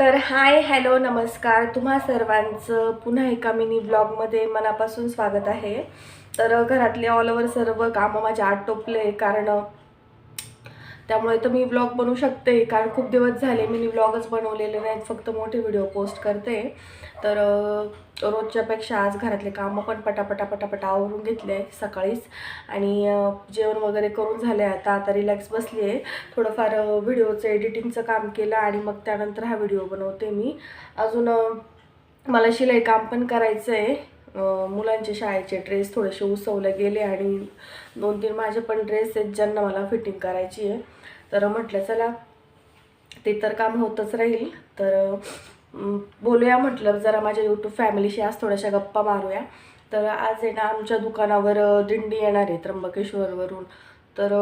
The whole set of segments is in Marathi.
तर हाय हॅलो नमस्कार. तुम्हा सर्वांचं पुन्हा एका मिनी ब्लॉगमध्ये मनापासून स्वागत आहे. तर घरातले ऑल ओव्हर सर्व कामं माझ्या आटोपले कारण त्यामुळे तर मी ब्लॉग बनवू शकते कारण खूप दिवस झाले मी ब्लॉगच बनवलेले नाहीत फक्त मोठे व्हिडिओ पोस्ट करते. तर रोजच्यापेक्षा आज घरातले कामं पण पटापटा पटापटा आवरून घेतले आहे सकाळीच. आणि जेवण वगैरे करून झाले आता आता रिलॅक्स बसली आहे. थोडंफार व्हिडिओचं एडिटिंगचं काम केलं आणि मग त्यानंतर हा व्हिडिओ बनवते मी. अजून मला शिलाई काम पण करायचं आहे मुलांचे शाळेचे ड्रेस थोडेसे उसवले गेले आणि दोन तीन माझे पण ड्रेस आहेत ज्यांना मला फिटिंग करायची आहे. तर म्हटलं चला ते तर काम होतच राहील. तर बोलूया म्हटलं जरा माझ्या यूट्यूब फॅमिलीशी आज थोड्याशा गप्पा मारूया. तर आज आहे ना आमच्या दुकानावर दिंडी येणार आहे त्र्यंबकेश्वरवरून. तर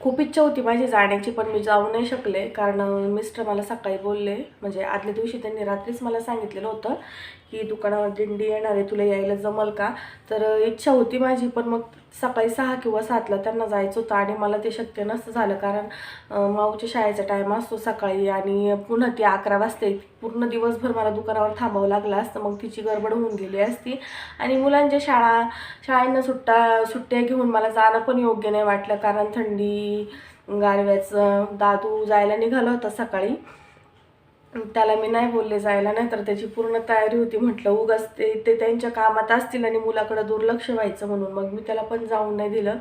खूप इच्छा होती माझी जाण्याची पण मी जाऊ नाही शकले. कारण मिस्टर मला सकाळी बोलले म्हणजे आदल्या दिवशी त्यांनी रात्रीच मला सांगितलेलं होतं की दुकानावर दिंडी येणार आहे? तुला यायला जमल का? तर इच्छा होती माझी पण मग सकाळी सहा किंवा सातला त्यांना जायचं होतं आणि मला ते शक्य नसतं झालं कारण माऊच्या शाळेचा टाईम असतो सकाळी आणि पुन्हा ती अकरा वाजते पूर्ण दिवसभर मला दुकानावर थांबावं लागलं असतं. मग तिची गडबड होऊन गेली असती. आणि मुलांच्या शाळा शाळांना सुट्टा सुट्ट्या घेऊन मला जाणं पण योग्य नाही वाटलं कारण थंडी गारव्याचं दादू जायला निघाला होता सकाळी. त्याला मी नाही बोलले जायला नाही तर त्याची पूर्ण तयारी होती. म्हटलं उगाच ते ते त्यांच्या कामात असतील आणि मुलाकडं दुर्लक्ष व्हायचं म्हणून. मग मी त्याला पण जाऊन नाही दिलं.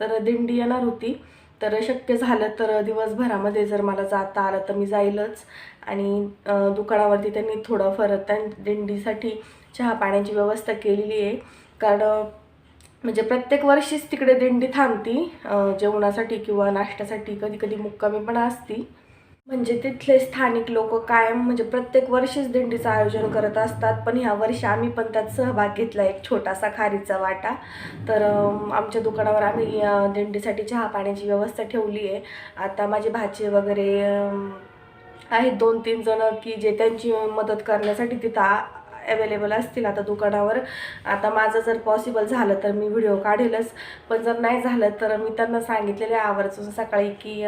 तर दिंडी येणार होती. तर शक्य झालं तर दिवसभरामध्ये जर मला जाता आलं तर मी जाईलच. आणि दुकानावरती त्यांनी थोडंफार त्या दिंडीसाठी चहा पाण्याची व्यवस्था केलेली आहे. कारण म्हणजे प्रत्येक वर्षीच तिकडे दिंडी थांबती जेवणासाठी किंवा नाश्त्यासाठी. कधी कधी मुक्कामी पण असती. म्हणजे तिथले स्थानिक लोक कायम म्हणजे प्रत्येक वर्षीच दिंडीचं आयोजन करत असतात. पण ह्या वर्षी आम्ही पण त्यात सहभाग घेतला एक छोटासा खारीचा वाटा. तर आमच्या दुकानावर आम्ही दिंडीसाठी चहा पाण्याची व्यवस्था ठेवली आहे. आता माझे भाचे वगैरे आहेत दोन तीन जण की जे त्यांची मदत करण्यासाठी तिथं अवेलेबल असतील आता दुकानावर. आता माझं जर पॉसिबल झालं तर मी व्हिडिओ काढेलच. पण जर नाही झालं तर मी त्यांना सांगितलेले आवर्जून सकाळी की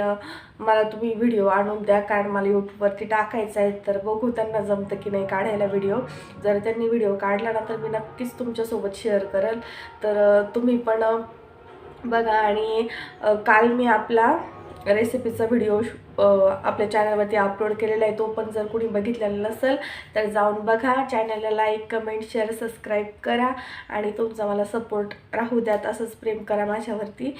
मला तुम्ही व्हिडिओ आणून द्या. कारण मला यूट्यूबवरती टाकायचं आहे. तर बघू त्यांना जमतं की नाही काढायला व्हिडिओ जर त्यांनी व्हिडिओ काढला ना तर मी नक्कीच तुमच्यासोबत शेअर करेल. तर तुम्ही पण बघा. आणि काल मी आपला रेसिपीचा व्हिडिओ आपल्या चॅनलवरती अपलोड केलेला आहे तो पण जर कोणी बघितलेला नसेल तर जाऊन बघा. चॅनलला लाईक कमेंट शेअर सबस्क्राईब करा आणि तुमचा मला सपोर्ट राहू द्यात असंच प्रेम करा माझ्यावरती.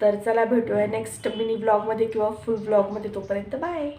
तर चला भेटूया नेक्स्ट मिनी ब्लॉगमध्ये किंवा फुल ब्लॉगमध्ये तोपर्यंत. बाय